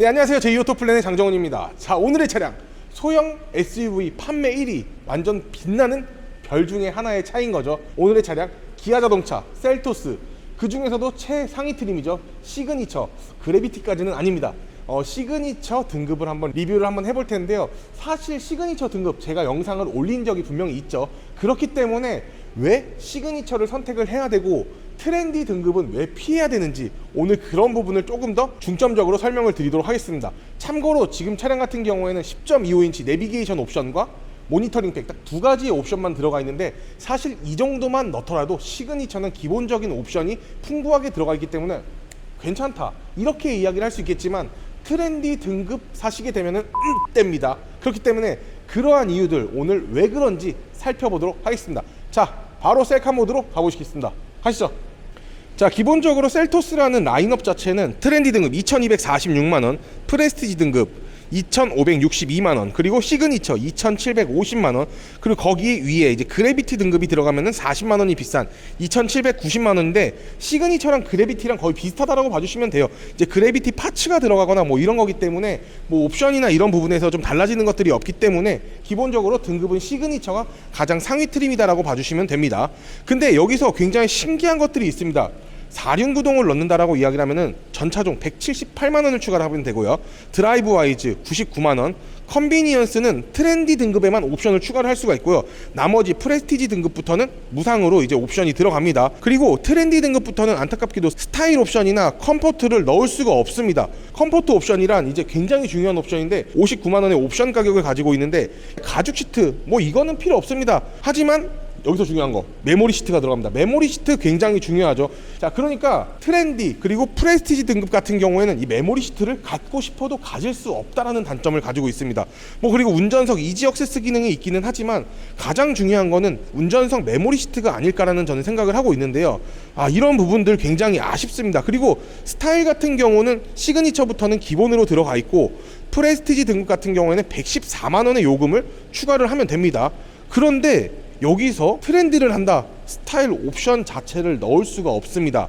네 안녕하세요. 제이오토 플랜의 장정훈입니다. 자 오늘의 차량. 소형 SUV 판매 1위. 완전 빛나는 별 중에 하나의 차인 거죠. 오늘의 차량 기아 자동차 셀토스. 그 중에서도 최상위 트림이죠. 시그니처. 그래비티까지는 아닙니다. 어, 시그니처 등급을 한번 리뷰를 한번 해볼 텐데요. 사실 시그니처 등급 제가 영상을 올린 적이 분명히 있죠. 그렇기 때문에 왜 시그니처를 선택을 해야 되고 트렌디 등급은 왜 피해야 되는지 오늘 그런 부분을 조금 더 중점적으로 설명을 드리도록 하겠습니다. 참고로 지금 차량 같은 경우에는 10.25인치 내비게이션 옵션과 모니터링 팩 딱 두 가지의 옵션만 들어가 있는데 사실 이 정도만 넣더라도 시그니처는 기본적인 옵션이 풍부하게 들어가 있기 때문에 괜찮다 이렇게 이야기를 할 수 있겠지만 트렌디 등급 사시게 되면은 음, 뗍니다. 그렇기 때문에 그러한 이유들 오늘 왜 그런지 살펴보도록 하겠습니다. 자 바로 셀카 모드로 가보시겠습니다. 가시죠. 자 기본적으로 셀토스라는 라인업 자체는 트렌디 등급 2246만원 프레스티지 등급 2562만원 그리고 시그니처 2750만원 그리고 거기 위에 이제 그래비티 등급이 들어가면은 40만원이 비싼 2790만원인데 시그니처랑 그래비티랑 거의 비슷하다라고 봐주시면 돼요. 이제 그래비티 파츠가 들어가거나 뭐 이런 거기 때문에 뭐 옵션이나 이런 부분에서 좀 달라지는 것들이 없기 때문에 기본적으로 등급은 시그니처가 가장 상위 트림이다라고 봐주시면 됩니다. 근데 여기서 굉장히 신기한 것들이 있습니다 4륜구동을 넣는다라고 이야기를 하면은 전차종 178만 원을 추가를 하면 되고요. 드라이브 와이즈 99만 원, 컨비니언스는 트렌디 등급에만 옵션을 추가를 할 수가 있고요. 나머지 프레스티지 등급부터는 무상으로 이제 옵션이 들어갑니다. 그리고 트렌디 등급부터는 안타깝게도 스타일 옵션이나 컴포트를 넣을 수가 없습니다. 컴포트 옵션이란 이제 굉장히 중요한 옵션인데 59만 원의 옵션 가격을 가지고 있는데 가죽 시트 뭐 이거는 필요 없습니다. 하지만 여기서 중요한 거 메모리 시트가 들어갑니다. 메모리 시트 굉장히 중요하죠. 자, 그러니까 트렌디 그리고 프레스티지 등급 같은 경우에는 이 메모리 시트를 갖고 싶어도 가질 수 없다라는 단점을 가지고 있습니다. 뭐 그리고 운전석 이지 액세스 기능이 있기는 하지만 가장 중요한 거는 운전석 메모리 시트가 아닐까라는 저는 생각을 하고 있는데요. 아, 이런 부분들 굉장히 아쉽습니다. 그리고 스타일 같은 경우는 시그니처부터는 기본으로 들어가 있고 프레스티지 등급 같은 경우에는 114만 원의 요금을 추가를 하면 됩니다. 그런데 여기서 트렌디를 한다. 스타일 옵션 자체를 넣을 수가 없습니다.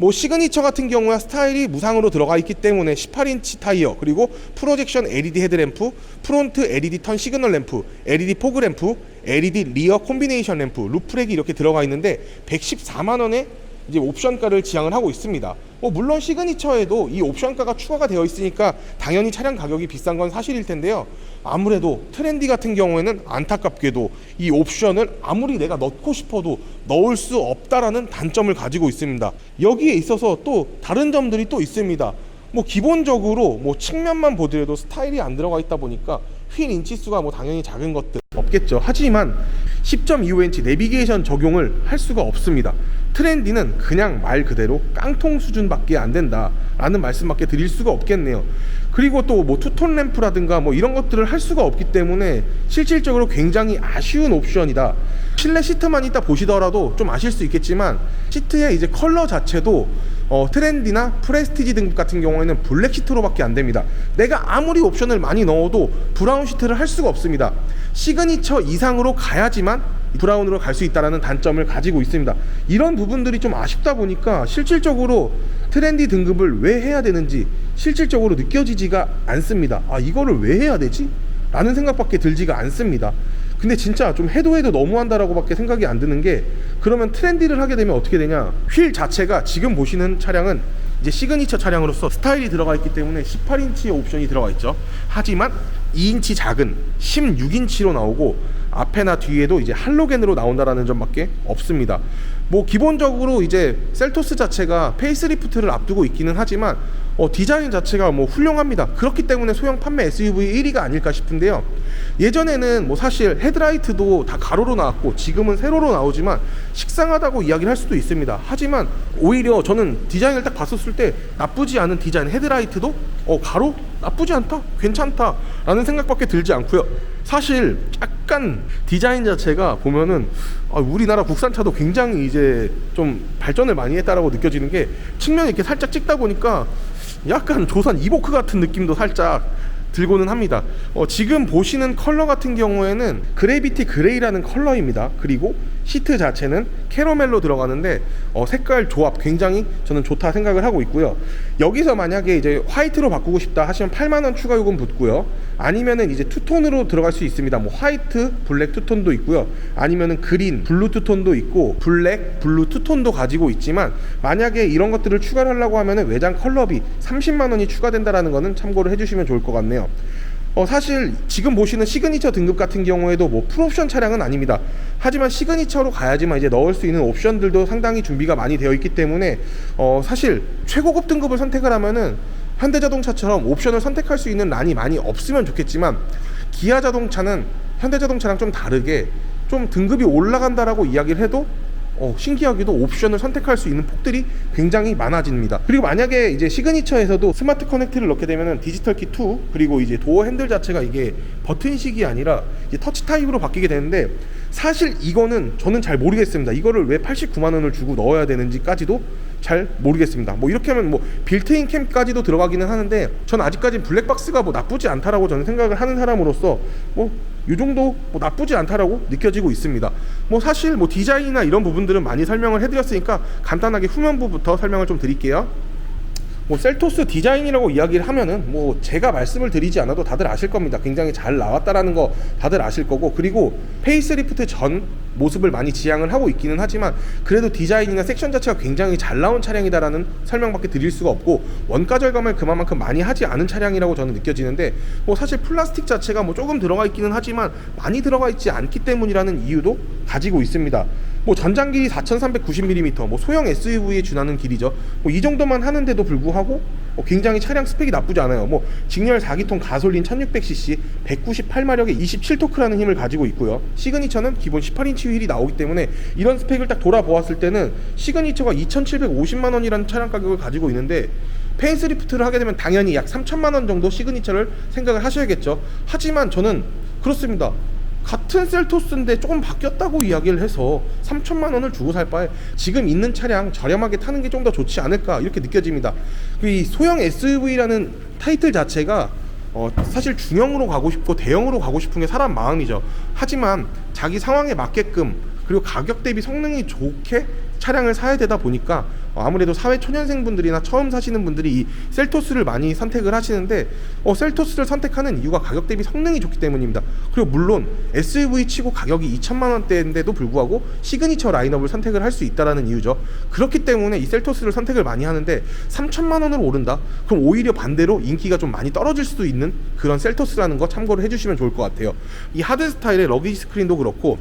뭐 시그니처 같은 경우야 스타일이 무상으로 들어가 있기 때문에 18인치 타이어 그리고 프로젝션 LED 헤드램프, 프론트 LED 턴 시그널 램프, LED 포그 램프, LED 리어 콤비네이션 램프, 루프렉이 이렇게 들어가 있는데 114만 원에 이제 옵션가를 지향을 하고 있습니다. 뭐 물론 시그니처에도 이 옵션가가 추가가 되어 있으니까 당연히 차량 가격이 비싼 건 사실일 텐데요. 아무래도 트렌디 같은 경우에는 안타깝게도 이 옵션을 아무리 내가 넣고 싶어도 넣을 수 없다라는 단점을 가지고 있습니다. 여기에 있어서 또 다른 점들이 또 있습니다. 뭐 기본적으로 뭐 측면만 보더라도 스타일이 안 들어가 있다 보니까 휠 인치수가 뭐 당연히 작은 것들 없겠죠. 하지만 10.25인치 내비게이션 적용을 할 수가 없습니다. 트렌디는 그냥 말 그대로 깡통 수준밖에 안 된다라는 말씀밖에 드릴 수가 없겠네요. 그리고 또 뭐 투톤 램프라든가 뭐 이런 것들을 할 수가 없기 때문에 실질적으로 굉장히 아쉬운 옵션이다. 실내 시트만 있다 보시더라도 좀 아실 수 있겠지만 시트의 이제 컬러 자체도 어, 트렌디나 프레스티지 등급 같은 경우에는 블랙 시트로밖에 안 됩니다. 내가 아무리 옵션을 많이 넣어도 브라운 시트를 할 수가 없습니다. 시그니처 이상으로 가야지만 브라운으로 갈 수 있다라는 단점을 가지고 있습니다. 이런 부분들이 좀 아쉽다 보니까 실질적으로 트렌디 등급을 왜 해야 되는지 실질적으로 느껴지지가 않습니다. 아 이거를 왜 해야 되지? 라는 생각밖에 들지가 않습니다. 근데 진짜 좀 해도 해도 너무한다라고밖에 생각이 안 드는 게 그러면 트렌디를 하게 되면 어떻게 되냐? 휠 자체가 지금 보시는 차량은 이제 시그니처 차량으로서 스타일이 들어가 있기 때문에 18인치의 옵션이 들어가 있죠. 하지만 2인치 작은 16인치로 나오고 앞에나 뒤에도 이제 할로겐으로 나온다라는 점밖에 없습니다. 뭐 기본적으로 이제 셀토스 자체가 페이스리프트를 앞두고 있기는 하지만 어, 디자인 자체가 뭐 훌륭합니다. 그렇기 때문에 소형 판매 SUV 1위가 아닐까 싶은데요. 예전에는 뭐 사실 헤드라이트도 다 가로로 나왔고 지금은 세로로 나오지만 식상하다고 이야기를 할 수도 있습니다. 하지만 오히려 저는 디자인을 딱 봤었을 때 나쁘지 않은 디자인 헤드라이트도 어, 가로 나쁘지 않다, 괜찮다 라는 생각밖에 들지 않고요. 사실 약간 디자인 자체가 보면은 아, 우리나라 국산차도 굉장히 이제 좀 발전을 많이 했다라고 느껴지는 게 측면에 이렇게 살짝 찍다 보니까 약간 조선 이보크 같은 느낌도 살짝 들고는 합니다. 어, 지금 보시는 컬러 같은 경우에는 그래비티 그레이라는 컬러입니다. 그리고 시트 자체는 캐러멜로 들어가는데 어, 색깔 조합 굉장히 저는 좋다 생각을 하고 있고요. 여기서 만약에 이제 화이트로 바꾸고 싶다 하시면 8만 원 추가 요금 붙고요. 아니면은 이제 투톤으로 들어갈 수 있습니다. 뭐 화이트, 블랙 투톤도 있고요. 아니면은 그린, 블루 투톤도 있고 블랙, 블루 투톤도 가지고 있지만 만약에 이런 것들을 추가를 하려고 하면은 외장 컬러비 30만 원이 추가된다라는 거는 참고를 해주시면 좋을 것 같네요. 어, 사실 지금 보시는 시그니처 등급 같은 경우에도 뭐 풀옵션 차량은 아닙니다. 하지만 시그니처로 가야지만 이제 넣을 수 있는 옵션들도 상당히 준비가 많이 되어 있기 때문에 어, 사실 최고급 등급을 선택을 하면은 현대자동차처럼 옵션을 선택할 수 있는 란이 많이 없으면 좋겠지만 기아 자동차는 현대자동차랑 좀 다르게 좀 등급이 올라간다라고 이야기를 해도 어, 신기하게도 옵션을 선택할 수 있는 폭들이 굉장히 많아집니다. 그리고 만약에 이제 시그니처에서도 스마트 커넥트를 넣게 되면은 디지털 키 2 그리고 이제 도어 핸들 자체가 이게 버튼식이 아니라 터치 타입으로 바뀌게 되는데 사실 이거는 저는 잘 모르겠습니다. 이거를 왜 89만 원을 주고 넣어야 되는지까지도 잘 모르겠습니다. 뭐 이렇게 하면 뭐 빌트인 캠까지도 들어가기는 하는데 전 아직까지 블랙박스가 뭐 나쁘지 않다라고 저는 생각을 하는 사람으로서 뭐 이 정도 뭐 나쁘지 않다라고 느껴지고 있습니다. 뭐 사실 뭐 디자인이나 이런 부분들은 많이 설명을 해드렸으니까 간단하게 후면부부터 설명을 좀 드릴게요. 뭐 셀토스 디자인이라고 이야기를 하면은 뭐 제가 말씀을 드리지 않아도 다들 아실 겁니다. 굉장히 잘 나왔다라는 거 다들 아실 거고 그리고 페이스리프트 전 모습을 많이 지향을 하고 있기는 하지만 그래도 디자인이나 섹션 자체가 굉장히 잘 나온 차량이다라는 설명밖에 드릴 수가 없고 원가 절감을 그만큼 많이 하지 않은 차량이라고 저는 느껴지는데 뭐 사실 플라스틱 자체가 뭐 조금 들어가 있기는 하지만 많이 들어가 있지 않기 때문이라는 이유도 가지고 있습니다. 뭐 전장 길이 4,390mm, 뭐 소형 SUV에 준하는 길이죠. 뭐 이 정도만 하는데도 불구하고 어, 굉장히 차량 스펙이 나쁘지 않아요. 뭐 직렬 4기통 가솔린 1600cc, 198마력의 27토크라는 힘을 가지고 있고요. 시그니처는 기본 18인치 휠이 나오기 때문에 이런 스펙을 딱 돌아보았을 때는 시그니처가 2,750만 원이라는 차량 가격을 가지고 있는데 페이스리프트를 하게 되면 당연히 약 3천만 원 정도 시그니처를 생각을 하셔야겠죠. 하지만 저는 그렇습니다. 같은 셀토스인데 조금 바뀌었다고 이야기를 해서 3천만 원을 주고 살 바에 지금 있는 차량 저렴하게 타는 게 좀 더 좋지 않을까 이렇게 느껴집니다. 그이 소형 SUV라는 타이틀 자체가 어, 사실 중형으로 가고 싶고 대형으로 가고 싶은 게 사람 마음이죠. 하지만 자기 상황에 맞게끔 그리고 가격 대비 성능이 좋게 차량을 사야 되다 보니까 어, 아무래도 사회 초년생 분들이나 처음 사시는 분들이 이 셀토스를 많이 선택을 하시는데 어, 셀토스를 선택하는 이유가 가격 대비 성능이 좋기 때문입니다. 그리고 물론 SUV 치고 가격이 2천만 원대인데도 불구하고 시그니처 라인업을 선택을 할 수 있다라는 이유죠. 그렇기 때문에 이 셀토스를 선택을 많이 하는데 3천만 원으로 오른다? 그럼 오히려 반대로 인기가 좀 많이 떨어질 수도 있는 그런 셀토스라는 거 참고를 해주시면 좋을 것 같아요. 이 하드 스타일의 러기지 스크린도 그렇고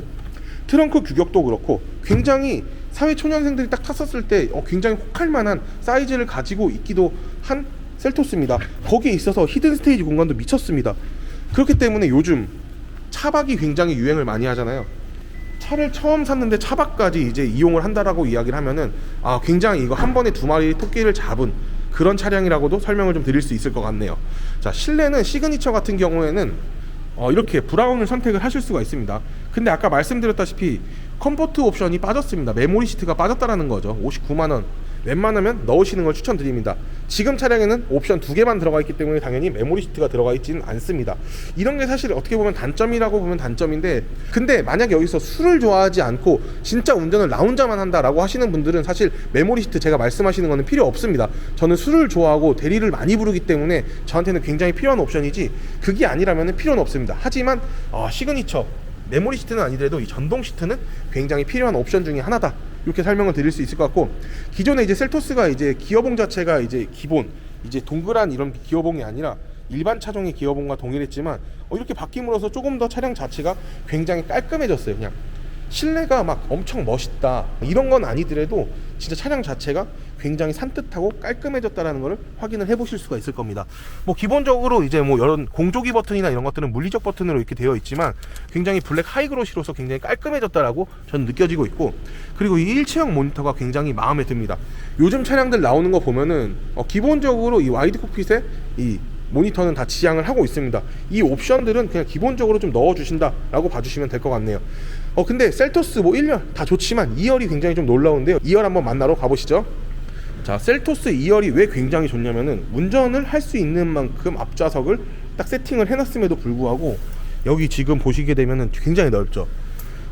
트렁크 규격도 그렇고 굉장히 사회 초년생들이 딱 탔었을 때 어, 굉장히 혹할 만한 사이즈를 가지고 있기도 한 셀토스입니다. 거기에 있어서 히든 스테이지 공간도 미쳤습니다. 그렇기 때문에 요즘 차박이 굉장히 유행을 많이 하잖아요. 차를 처음 샀는데 차박까지 이제 이용을 한다라고 이야기를 하면은 아 굉장히 이거 한 번에 두 마리 토끼를 잡은 그런 차량이라고도 설명을 좀 드릴 수 있을 것 같네요. 자 실내는 시그니처 같은 경우에는 어, 이렇게 브라운을 선택을 하실 수가 있습니다. 근데 아까 말씀드렸다시피 컴포트 옵션이 빠졌습니다. 메모리 시트가 빠졌다라는 거죠. 59만 원. 웬만하면 넣으시는 걸 추천드립니다. 지금 차량에는 옵션 두 개만 들어가 있기 때문에 당연히 메모리 시트가 들어가 있지는 않습니다. 이런 게 사실 어떻게 보면 단점이라고 보면 단점인데 근데 만약 여기서 술을 좋아하지 않고 진짜 운전을 나 혼자만 한다라고 하시는 분들은 사실 메모리 시트 제가 말씀하시는 거는 필요 없습니다. 저는 술을 좋아하고 대리를 많이 부르기 때문에 저한테는 굉장히 필요한 옵션이지 그게 아니라면 필요는 없습니다. 하지만 어, 시그니처 메모리 시트는 아니더라도 이 전동 시트는 굉장히 필요한 옵션 중에 하나다. 이렇게 설명을 드릴 수 있을 것 같고 기존에 이제 셀토스가 이제 기어봉 자체가 이제 기본 이제 동그란 이런 기어봉이 아니라 일반 차종의 기어봉과 동일했지만 어, 이렇게 바뀜으로써 조금 더 차량 자체가 굉장히 깔끔해졌어요. 그냥 실내가 막 엄청 멋있다 이런 건 아니더라도 진짜 차량 자체가 굉장히 산뜻하고 깔끔해졌다라는 것을 확인을 해보실 수가 있을 겁니다. 뭐 기본적으로 이제 뭐 이런 공조기 버튼이나 이런 것들은 물리적 버튼으로 이렇게 되어 있지만 굉장히 블랙 하이그로시로서 굉장히 깔끔해졌다라고 저는 느껴지고 있고 그리고 이 일체형 모니터가 굉장히 마음에 듭니다. 요즘 차량들 나오는 거 보면은 어, 기본적으로 이 와이드 콕핏에 이 모니터는 다 지향을 하고 있습니다. 이 옵션들은 그냥 기본적으로 좀 넣어주신다라고 봐주시면 될 것 같네요. 어 근데 셀토스 뭐 1열 다 좋지만 2열이 굉장히 좀 놀라운데요. 2열 한번 만나러 가보시죠. 자 셀토스 2열이 왜 굉장히 좋냐면은 운전을 할 수 있는 만큼 앞좌석을 딱 세팅을 해놨음에도 불구하고 여기 지금 보시게 되면은 굉장히 넓죠.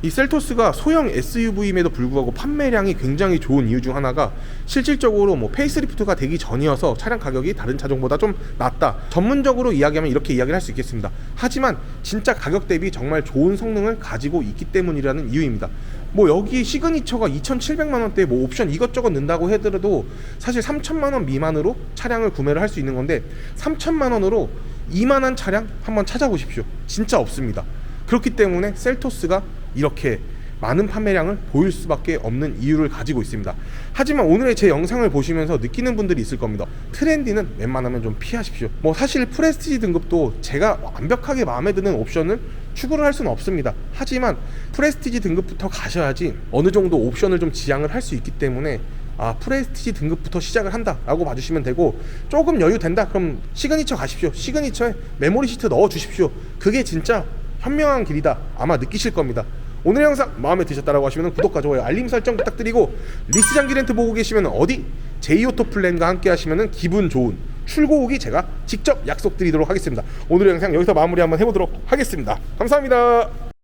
이 셀토스가 소형 SUV임에도 불구하고 판매량이 굉장히 좋은 이유 중 하나가 실질적으로 뭐 페이스리프트가 되기 전이어서 차량 가격이 다른 차종보다 좀 낮다. 전문적으로 이야기하면 이렇게 이야기를 할 수 있겠습니다. 하지만 진짜 가격 대비 정말 좋은 성능을 가지고 있기 때문이라는 이유입니다. 뭐 여기 시그니처가 2,700만 원대 뭐 옵션 이것저것 넣는다고 하더라도 사실 3천만 원 미만으로 차량을 구매를 할 수 있는 건데 3천만 원으로 이만한 차량 한번 찾아보십시오. 진짜 없습니다. 그렇기 때문에 셀토스가 이렇게 많은 판매량을 보일 수밖에 없는 이유를 가지고 있습니다. 하지만 오늘의 제 영상을 보시면서 느끼는 분들이 있을 겁니다. 트렌디는 웬만하면 좀 피하십시오. 뭐 사실 프레스티지 등급도 제가 완벽하게 마음에 드는 옵션을 추구를 할 수는 없습니다. 하지만 프레스티지 등급부터 가셔야지 어느 정도 옵션을 좀 지향을 할 수 있기 때문에 아 프레스티지 등급부터 시작을 한다라고 봐주시면 되고 조금 여유 된다 그럼 시그니처 가십시오 시그니처에 메모리 시트 넣어 주십시오 그게 진짜 현명한 길이다. 아마 느끼실 겁니다. 오늘 영상 마음에 드셨다라고 하시면 구독과 좋아요 알림 설정 부탁드리고 리스 장기 렌트 보고 계시면 어디 제이오토 플랜과 함께 하시면 기분 좋은 출고 후기 제가 직접 약속드리도록 하겠습니다. 오늘 영상 여기서 마무리 한번 해보도록 하겠습니다. 감사합니다